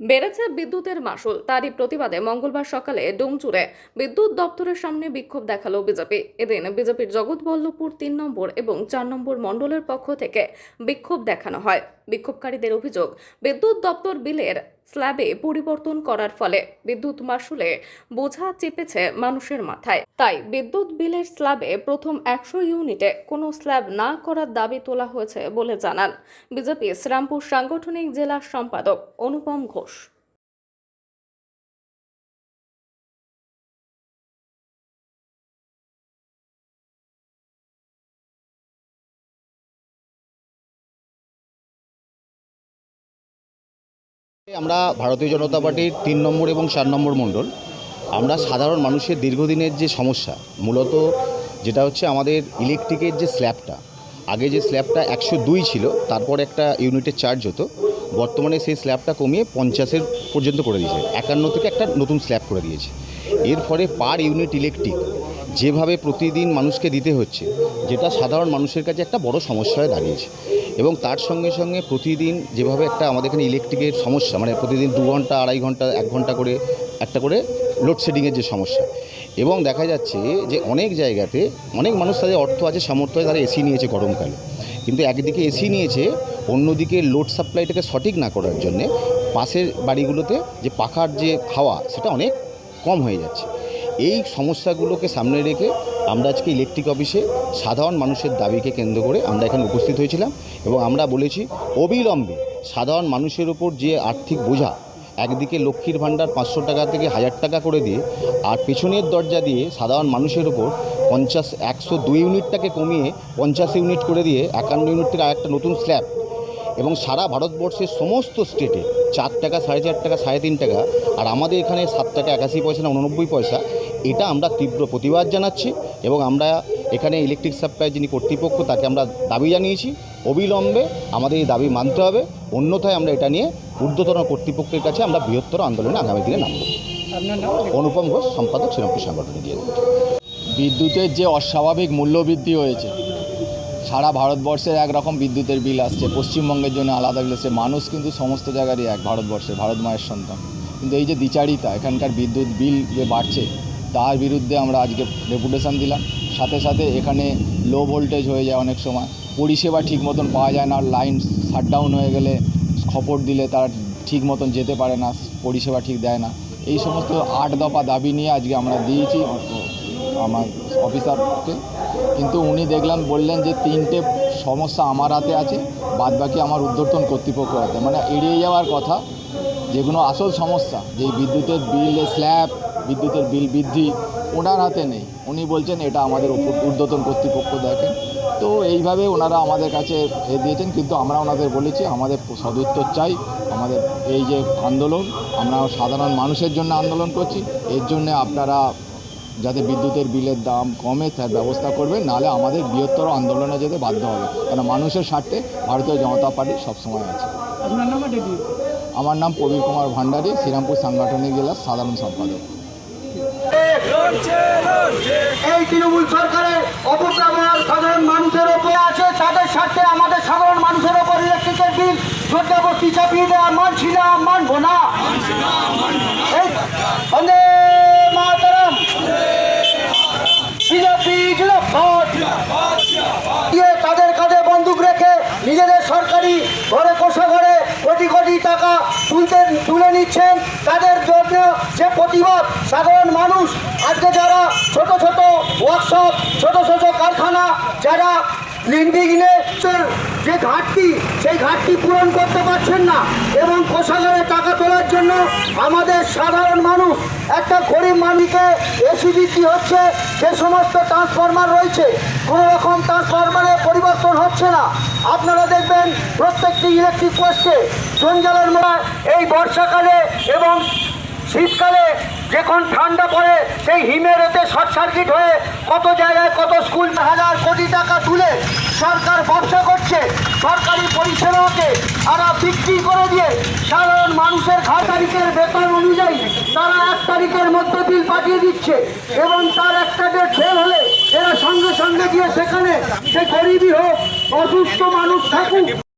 বেড়েছে বিদ্যুতের মাসুল তারই প্রতিবাদে মঙ্গলবার সকালে ডুমচুরে বিদ্যুৎ দপ্তরের সামনে বিক্ষোভ দেখাল বিজেপি। এদিন বিজেপির জগৎবল্লভপুর তিন নম্বর এবং চার নম্বর মণ্ডলের পক্ষ থেকে বিক্ষোভ দেখানো হয়। বিক্ষোভকারীদের অভিযোগ, বিদ্যুৎ দপ্তর বিলের স্ল্যাবে পরিবর্তন করার ফলে বিদ্যুৎ মাসুলে বোঝা চেপেছে মানুষের মাথায়। তাই বিদ্যুৎ বিলের স্ল্যাবে প্রথম একশো ইউনিটে কোনো স্ল্যাব না করার দাবি তোলা হয়েছে বলে জানান বিজেপি শ্রামপুর সাংগঠনিক জেলা সম্পাদক অনুপম ঘোষ। আমরা ভারতীয় জনতা পার্টির তিন নম্বর এবং চার নম্বর মণ্ডল, আমরা সাধারণ মানুষের দীর্ঘদিনের যে সমস্যা, মূলত যেটা হচ্ছে আমাদের ইলেকট্রিকের যে স্ল্যাবটা আগে যে স্ল্যাবটা একশো দুই ছিল, তারপর একটা ইউনিটের চার্জ হতো, বর্তমানে সেই স্ল্যাবটা কমিয়ে পঞ্চাশের পর্যন্ত করে দিয়েছে, একান্ন থেকে একটা নতুন স্ল্যাব করে দিয়েছে। এর ফলে পার ইউনিট ইলেকট্রিক যেভাবে প্রতিদিন মানুষকে দিতে হচ্ছে, যেটা সাধারণ মানুষের কাছে একটা বড় সমস্যা হয়ে দাঁড়িয়েছে। এবং তার সঙ্গে সঙ্গে প্রতিদিন যেভাবে একটা আমাদের এখানে ইলেকট্রিকের সমস্যা মানে প্রতিদিন দু ঘণ্টা, আড়াই ঘণ্টা, এক ঘণ্টা করে একটা করে লোডশেডিংয়ের যে সমস্যা। এবং দেখা যাচ্ছে যে অনেক জায়গাতে অনেক মানুষ তাদের অর্থ আছে, সামর্থ্য আছে, তারা এসি নিয়েছে গরমকালে। কিন্তু একদিকে এসি নিয়েছে, অন্যদিকে লোড সাপ্লাইটাকে সঠিক না করার জন্যে পাশের বাড়িগুলোতে যে পাখার যে হাওয়া, সেটা অনেক কম হয়ে যাচ্ছে। এই সমস্যাগুলোকে সামনে রেখে আমরা আজকে ইলেকট্রিক অফিসে সাধারণ মানুষের দাবিকে কেন্দ্র করে আমরা এখানে উপস্থিত হয়েছিলাম এবং আমরা বলেছি অবিলম্বে সাধারণ মানুষের উপর যে আর্থিক বোঝা, একদিকে লক্ষ্মীর ভাণ্ডার পাঁচশো টাকা থেকে হাজার টাকা করে দিয়ে আর পেছনের দরজা দিয়ে সাধারণ মানুষের উপর পঞ্চাশ, একশো দুই ইউনিটটাকে কমিয়ে পঞ্চাশ ইউনিট করে দিয়ে একান্ন ইউনিট থেকে আরেকটা নতুন স্ল্যাব এবং সারা ভারতবর্ষের সমস্ত স্টেটে চার টাকা সাড়ে চার টাকা সাড়ে তিন টাকা আর আমাদের এখানে সাত টাকা একাশি পয়সা না উননব্বই পয়সা এটা আমরা তীব্র প্রতিবাদ জানাচ্ছি এবং আমরা এখানে ইলেকট্রিক সাপ্লাই যিনি কর্তৃপক্ষ তাকে আমরা দাবি জানিয়েছি। অবিলম্বে আমাদের এই দাবি মানতে হবে। অন্যথায় আমরা এটা নিয়ে ঊর্ধ্বতন কর্তৃপক্ষের কাছে আমরা বৃহত্তর আন্দোলনে আগামী দিনে নামব। অনুপম ঘোষ সম্পাদক শ্রীরামপুর সাংগঠনিক দিয়ে বিদ্যুতের যে অস্বাভাবিক মূল্যবৃদ্ধি হয়েছে সারা ভারতবর্ষের একরকম বিদ্যুতের বিল আসছে। পশ্চিমবঙ্গের জন্য আলাদা বিল আসছে। মানুষ কিন্তু সমস্ত জায়গারই এক ভারতবর্ষের ভারত মায়ের সন্তান। কিন্তু এই যে দ্বিচারিতা, এখানকার বিদ্যুৎ বিল যে বাড়ছে, তার বিরুদ্ধে আমরা আজকে ডেপুটেশন দিলাম। সাথে সাথে এখানে লো ভোল্টেজ হয়ে যায় অনেক সময়। পরিষেবা ঠিক মতন পাওয়া যায় না লাইন শাটডাউন হয়ে গেলে খবর দিলে তারা ঠিক মতন যেতে পারে না, পরিষেবা ঠিক দেয় না। এই সমস্ত আট দফা দাবি নিয়ে আজকে আমরা দিয়েছি। আমার অফিসারকে। কিন্তু উনি দেখলাম, বললেন যে তিনটে সমস্যা আমার হাতে আছে, বাদবাকি আমার উদ্যোতন কর্তৃপক্ষ হাতে। মানে এড়িয়ে যাওয়ার কথা যেগুলো আসল সমস্যা যে বিদ্যুতের বিল স্ল্যাব, বিদ্যুতের বিল বৃদ্ধি, ওনার হাতে নেই। উনি বলছেন, এটা আমাদের ঊর্ধ্বতন কর্তৃপক্ষ দেখেন। তো এইভাবে ওনারা আমাদের কাছে এ দিয়েছেন, কিন্তু আমরা ওনাদের বলেছি, আমাদের সদুত্তর চাই, আমাদের এই যে আন্দোলন, আমরা সাধারণ মানুষের জন্য আন্দোলন করছি, এর জন্য আপনারা যাতে বিদ্যুতের বিলের দাম কমে তার ব্যবস্থা করবে নাহলে আমাদের বৃহত্তর আন্দোলনে যেতে বাধ্য হবে। কারণ মানুষের স্বার্থে ভারতীয় জনতা পার্টি সবসময় আছে। আমার নাম প্রবীর কুমার ভান্ডারী শ্রীরামপুর সাংগঠনিক জেলার সাধারণ সম্পাদক। এই তৃণমূল সরকারের অপব্যবহার সাধারণ মানুষের ওপরে আছে তাদের স্বার্থে আমাদের সাধারণ মানুষের ওপর ইলেকট্রিকের বিল জোরদাবস্তি চাপিয়ে দেওয়া মানছি না মানবো না। এই তাদের কাঁধে বন্দুক রেখে নিজেদের সরকারি ঘরে কোষাঘরে কোটি কোটি টাকা তুলতে, তুলে নিচ্ছেন। তাদের জন্য যে প্রতিবাদ সাধারণ মানুষ, আজকে যারা ছোট ছোট ওয়ার্কশপ ছোট ছোট কারখানা, যারা নির্বিঘ্নে যে ঘাটতি, সেই ঘাটতি পূরণ করতে পারছেন না এবং কোষাগারে টাকা তোলার জন্য আমাদের সাধারণ মানুষ, একটা গরিব মানুষকে এসি বিক্রি হচ্ছে, যে সমস্ত ট্রান্সফরমার রয়েছে, কোনো রকম ট্রান্সফরমারে পরিবর্তন হচ্ছে না। আপনারা দেখবেন প্রত্যেকটি ইলেকট্রিক পোস্টে জঞ্জালের মধ্যে এই বর্ষাকালে এবং শীতকালে যখন ঠান্ডা পড়ে, সেই হিমের এতে শর্ট সার্কিট হয়ে কত জায়গায় কত স্কুল হাজার কোটি টাকা তুলে সরকার ব্যবসা করছে, সরকারি পরিষেবাকে তারা বিক্রি করে দিয়ে সাধারণ মানুষের খাত তারিখের বেতন অনুযায়ী তারা এক তারিখের মধ্যে বিল পাঠিয়ে দিচ্ছে এবং তার একটা ডেট ফেল হলে এরা সঙ্গে সঙ্গে গিয়ে সেখানে সে গরিবই হোক, অসুস্থ মানুষ থাকুক